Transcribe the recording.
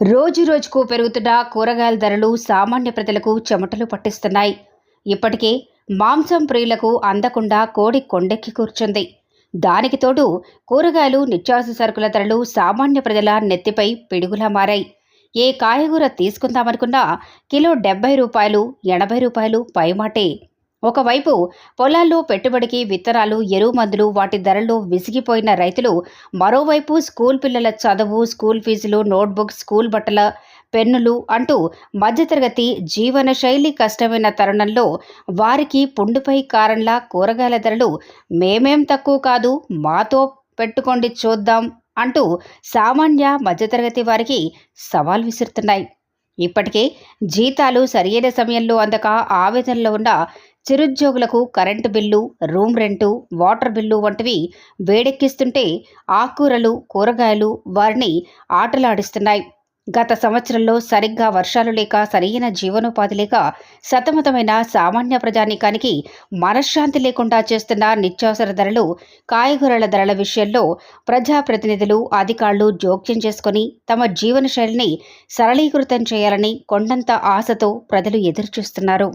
రోజు రోజుకు పెరుగుతున్న కూరగాయల ధరలు సామాన్య ప్రజలకు చెమటలు పట్టిస్తున్నాయి. ఇప్పటికే మాంసం ప్రియులకు అందకుండా కోడి కొండెక్కి కూర్చుంది. దానికి తోడు కూరగాయలు నిత్యావసర సరుకుల ధరలు సామాన్య ప్రజల నెత్తిపై పిడుగులా మారాయి. ఏ కాయగూర తీసుకుందామనుకున్నా కిలో డెబ్బై రూపాయలు ఎనభై రూపాయలు పైమాటే. ఒకవైపు పొలాల్లో పెట్టుబడికి విత్తనాలు ఎరువు మందులు వాటి ధరల్లో విసిగిపోయిన రైతులు మరోవైపు స్కూల్ పిల్లల చదువు స్కూల్ ఫీజులు నోట్బుక్ స్కూల్ బట్టల పెన్నులు అంటూ మధ్యతరగతి జీవన శైలి కష్టమైన తరుణంలో వారికి పుండుపై కారణలా కూరగాయల ధరలు మేమేం తక్కువ కాదు మాతో పెట్టుకోండి చూద్దాం అంటూ సామాన్య మధ్యతరగతి వారికి సవాల్ విసురుతున్నాయి. ఇప్పటికే జీతాలు సరియైన సమయంలో అందక ఆవేదనలో ఉన్న చిరుద్యోగులకు current bill room rent water bill వంటివి వేడెక్కిస్తుంటే ఆకుకూరలు కూరగాయలు వారిని ఆటలాడిస్తున్నాయి. గత సంవత్సరంలో సరిగ్గా వర్షాలు లేక సరైన జీవనోపాధి లేక సతమతమైన సామాన్య ప్రజానీకానికి మనశ్శాంతి లేకుండా చేస్తున్న నిత్యావసర ధరలు కాయగూరల ధరల విషయంలో ప్రజాప్రతినిధులు అధికారులు జోక్యం చేసుకుని తమ జీవన శైలిని సరళీకృతం చేయాలని కొండంత ఆశతో ప్రజలు ఎదురుచూస్తున్నారు.